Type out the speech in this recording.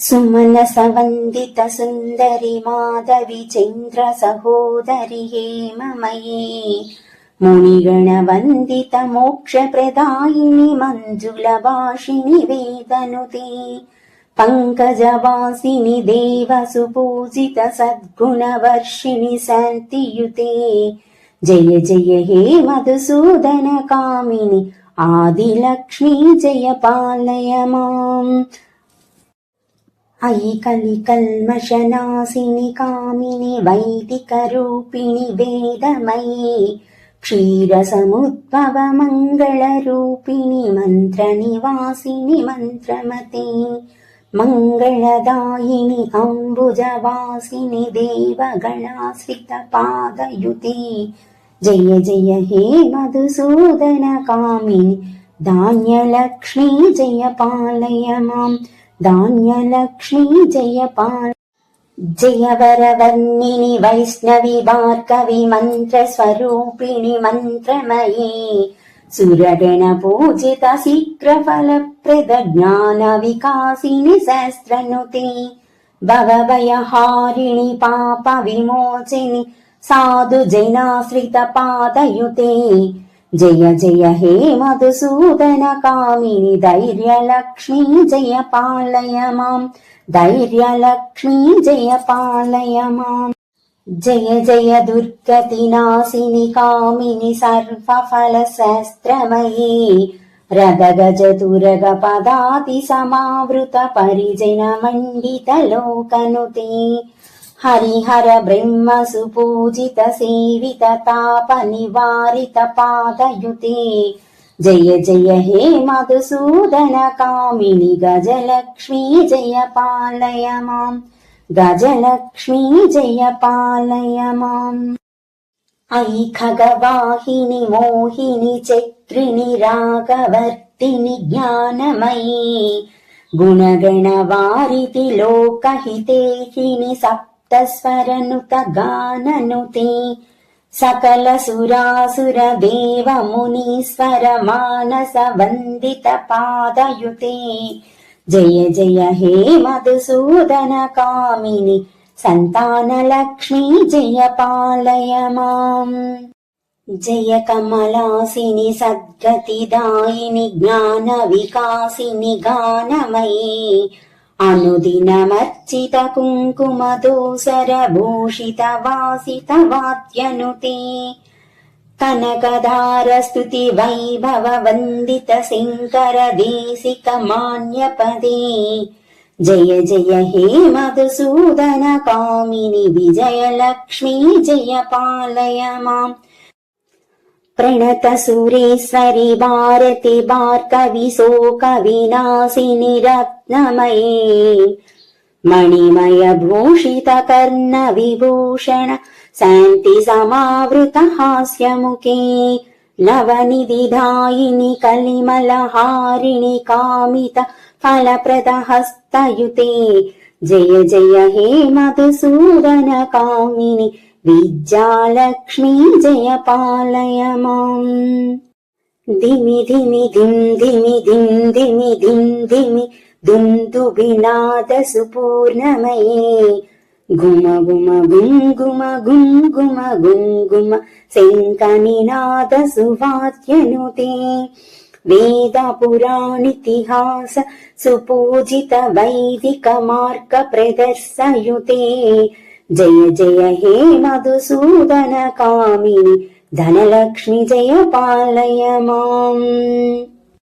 सुमनसवन्दित सुन्दरि माधवि चन्द्र सहोदरि हेममयी। मुनिगणवन्दित मोक्षप्रदायिनि मञ्जुलभाषिणि वेदनुते। पङ्कजवासिनि देव सुपूजित सद्गुणवर्षिणि शान्तियुते जय जय हे मधुसूदन कामिनि आदिलक्ष्मी जय पालय माम् अयि कलिकल्मषनासिनि कामिनि वैदिकरूपिणि वेदमयी क्षीरसमुद्भव मङ्गलरूपिणि मन्त्रनिवासिनि मन्त्रमते मङ्गलदायिनि अम्बुजवासिनि देवगणाश्रितपादयुते। जय जय हे मधुसूदन कामिनि धान्यलक्ष्मी जय पालय माम् ధాన్యలక్ష్మీ జయపాల్. జయవరవర్ణిని వైష్ణవి భార్గవి మంత్ర స్వరూపిణి మంత్రమయీ. సురగణ పూజిత శీఘ్ర ఫల ప్రద జ్ఞాన వికాసిని సహస్రనుతి భవభయహారిణి పాప విమోచిని సాధు జైనాశ్రిత పాదయుతే. జయ జయ హే మధుసూదన కామిని ధైర్యలక్ష్మి జయ పాలయ మాం ధైర్యలక్ష్మి జయ పాలయ మాం జయ జయ దుర్గతి నాశిని కామిని సర్వఫల శస్త్రమయీ. రదగజ తురగ పదాతి సమావృత పరిజన మండిత లోకనుతే. हरिहर ब्रह्म सुपूजित सेवित ताप निवारित पादयुते। जय जय हे मधुसूदन कामिनि गजलक्ष्मी जय पालय माम्। गजलक्ष्मी जय पालय माम्। अयि खगवाहिनि मोहिनि चक्रिणि रागवर्तिनि ज्ञानमयी। गुणगणवारिति लोकहितेहिनि सप्त స్వరనుత గాననుతి సకల సురాసుర దేవ మునీశ్వర మానస వందిత పాదయుతే. జయ జయ హే మధుసూదన కామిని సంతాన లక్ష్మీ జయ పాలయ మాం. జయ కమలాసిని సద్గతిదాయిని జ్ఞాన వికాసిని గానమయీ. अनुदिनमर्चित कुङ्कुमदोसरभूषित वासित वाद्यनुते कनकधारस्तुति वैभव वन्दित शङ्कर देशिक मान्यपदे जय जय हे मधुसूदन कामिनि विजयलक्ष्मी जय पालय माम् प्रणत सुरेश्वरि भारति भार्गवि शोकविनाशिनि रत्नमये मणिमय भूषित कर्ण विभूषण शान्ति समावृत हास्यमुखे। नवनिधिदायिनि कलिमलहारिणि कामित फलप्रद हस्तयुते। जय जय हे मधुसूदन कामिनि విద్యాలక్ష్మీ జయపాలయ మాం దిమి దిమి దిం దిమి దిం దిమి దిం దిమి దుందు వినాద సుపూర్ణమయే. గుమ గుమ గుంగుమ గుంగుమ గుంగుమ శంక నినాద సువాద్యనుతే. వేద పురాణితిహాస సుపూజిత వైదిక మార్గ ప్రదర్శయుతే. జయ జయ హే మధుసూదన కామిని ధనలక్ష్మి జయ పాలయ